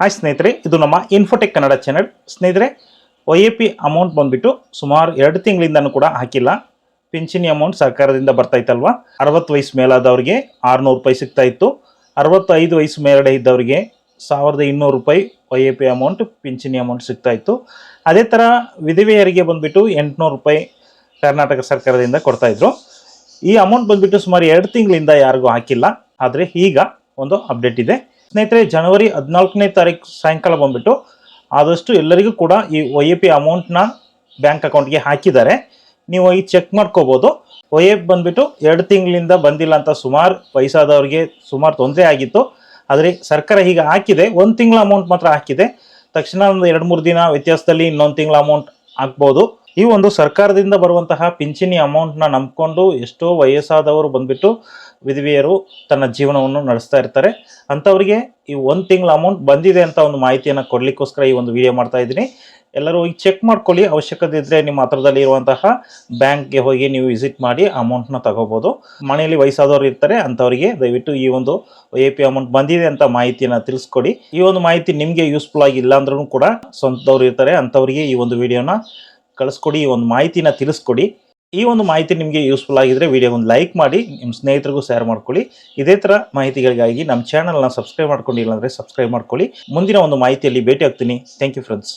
Hi ಸ್ನೇಹಿತರೆ, ಇದು ನಮ್ಮ ಇನ್ಫೋಟೆಕ್ ಕನ್ನಡ ಚಾನೆಲ್ ಸ್ನೇಹಿತರೆ ಒ ಎ ಪಿ ಅಮೌಂಟ್ ಬಂದ್ಬಿಟ್ಟು ಸುಮಾರು ಎರಡು ತಿಂಗಳಿಂದನೂ ಕೂಡ ಹಾಕಿಲ್ಲ. ಪಿಂಚಣಿ ಅಮೌಂಟ್ ಸರ್ಕಾರದಿಂದ ಬರ್ತಾ ಇತ್ತಲ್ವಾ? ಅರವತ್ತು ವಯಸ್ಸು ಮೇಲಾದವ್ರಿಗೆ ಆರುನೂರು ರೂಪಾಯಿ ಸಿಗ್ತಾ ಇತ್ತು. ಅರವತ್ತೈದು ವಯಸ್ಸು ಮೇಲ್ಗಡೆ ಇದ್ದವರಿಗೆ ಸಾವಿರದ ಇನ್ನೂರು ರೂಪಾಯಿ ಒ ಎ ಪಿ ಅಮೌಂಟ್ ಪಿಂಚಣಿ ಅಮೌಂಟ್ ಸಿಗ್ತಾ ಇತ್ತು. ಅದೇ ಥರ ವಿಧವೆಯರಿಗೆ ಬಂದುಬಿಟ್ಟು ಎಂಟುನೂರು ರೂಪಾಯಿ ಕರ್ನಾಟಕ ಸರ್ಕಾರದಿಂದ ಕೊಡ್ತಾಯಿದ್ರು ಈ ಅಮೌಂಟ್ ಬಂದುಬಿಟ್ಟು ಸುಮಾರು ಎರಡು ತಿಂಗಳಿಂದ ಯಾರಿಗೂ ಹಾಕಿಲ್ಲ. ಆದರೆ ಈಗ ಒಂದು ಅಪ್ಡೇಟ್ ಇದೆ. ಸ್ನೇಹಿತರೆ ಜನವರಿ ಹದಿನಾಲ್ಕನೇ ತಾರೀಕು ಸಾಯಂಕಾಲ ಬಂದ್ಬಿಟ್ಟು ಆದಷ್ಟು ಎಲ್ಲರಿಗೂ ಕೂಡ ಈ ಒ ಎ ಪಿ ಅಮೌಂಟ್ನ ಬ್ಯಾಂಕ್ ಅಕೌಂಟ್ಗೆ ಹಾಕಿದ್ದಾರೆ. ನೀವು ಈ ಚೆಕ್ ಮಾಡ್ಕೋಬೋದು. ಒ ಎ ಪಿ ಬಂದ್ಬಿಟ್ಟು ಎರಡು ತಿಂಗಳಿಂದ ಬಂದಿಲ್ಲ ಅಂತ ಸುಮಾರು ವಯಸ್ಸಾದವ್ರಿಗೆ ಸುಮಾರು ತೊಂದರೆ ಆಗಿತ್ತು. ಆದರೆ ಸರ್ಕಾರ ಈಗ ಹಾಕಿದೆ. ಒಂದು ತಿಂಗಳ ಅಮೌಂಟ್ ಮಾತ್ರ ಹಾಕಿದೆ. ತಕ್ಷಣ ಒಂದು ಎರಡು ಮೂರು ದಿನ ವ್ಯತ್ಯಾಸದಲ್ಲಿ ಇನ್ನೊಂದು ತಿಂಗಳ ಅಮೌಂಟ್ ಹಾಕ್ಬೋದು. ಈ ಒಂದು ಸರ್ಕಾರದಿಂದ ಬರುವಂತಹ ಪಿಂಚಣಿ ಅಮೌಂಟ್ನ ನಂಬಿಕೊಂಡು ಎಷ್ಟೋ ವಯಸ್ಸಾದವರು ಬಂದ್ಬಿಟ್ಟು ವಿಧವೆಯರು ತನ್ನ ಜೀವನವನ್ನು ನಡೆಸ್ತಾ ಇರ್ತಾರೆ. ಅಂಥವ್ರಿಗೆ ಈ ಒಂದು ತಿಂಗಳ ಅಮೌಂಟ್ ಬಂದಿದೆ ಅಂತ ಒಂದು ಮಾಹಿತಿಯನ್ನು ಕೊಡಲಿಕ್ಕೋಸ್ಕರ ಈ ಒಂದು ವಿಡಿಯೋ ಮಾಡ್ತಾ ಇದ್ದೀನಿ. ಎಲ್ಲರೂ ಹೋಗಿ ಚೆಕ್ ಮಾಡ್ಕೊಳ್ಳಿ. ಅವಶ್ಯಕತೆ ಇದ್ದರೆ ನಿಮ್ಮ ಹತ್ರದಲ್ಲಿ ಇರುವಂತಹ ಬ್ಯಾಂಕ್ಗೆ ಹೋಗಿ ನೀವು ವಿಸಿಟ್ ಮಾಡಿ ಅಮೌಂಟ್ನ ತಗೋಬೋದು. ಮನೆಯಲ್ಲಿ ವಯಸ್ಸಾದವರು ಇರ್ತಾರೆ. ಅಂಥವರಿಗೆ ದಯವಿಟ್ಟು ಈ ಒಂದು ಎ ಪಿ ಅಮೌಂಟ್ ಬಂದಿದೆ ಅಂತ ಮಾಹಿತಿಯನ್ನು ತಿಳಿಸ್ಕೊಡಿ. ಈ ಒಂದು ಮಾಹಿತಿ ನಿಮಗೆ ಯೂಸ್ಫುಲ್ ಆಗಿಲ್ಲ ಅಂದ್ರೂ ಕೂಡ ಸ್ವಂತದವ್ರು ಇರ್ತಾರೆ. ಅಂಥವರಿಗೆ ಈ ಒಂದು ವಿಡಿಯೋನ ಕಳಿಸ್ಕೊಡಿ, ಈ ಒಂದು ಮಾಹಿತಿನ ತಿಳಿಸ್ಕೊಡಿ. ಈ ಒಂದು ಮಾಹಿತಿ ನಿಮಗೆ ಯೂಸ್ಫುಲ್ ಆಗಿದ್ರೆ ವಿಡಿಯೋ ಒಂದು ಲೈಕ್ ಮಾಡಿ ನಿಮ್ಮ ಸ್ನೇಹಿತರಿಗೂ ಶೇರ್ ಮಾಡ್ಕೊಳ್ಳಿ. ಇದೇ ಥರ ಮಾಹಿತಿಗಳಿಗಾಗಿ ನಮ್ಮ ಚಾನಲ್ನ ಸಬ್ಸ್ಕ್ರೈಬ್ ಮಾಡ್ಕೊಂಡಿಲ್ಲ ಅಂದರೆ ಸಬ್ಸ್ಕ್ರೈಬ್ ಮಾಡ್ಕೊಳ್ಳಿ. ಮುಂದಿನ ಒಂದು ಮಾಹಿತಿಯಲ್ಲಿ ಭೇಟಿ ಆಗ್ತೀನಿ ಥ್ಯಾಂಕ್ ಯು ಫ್ರೆಂಡ್ಸ್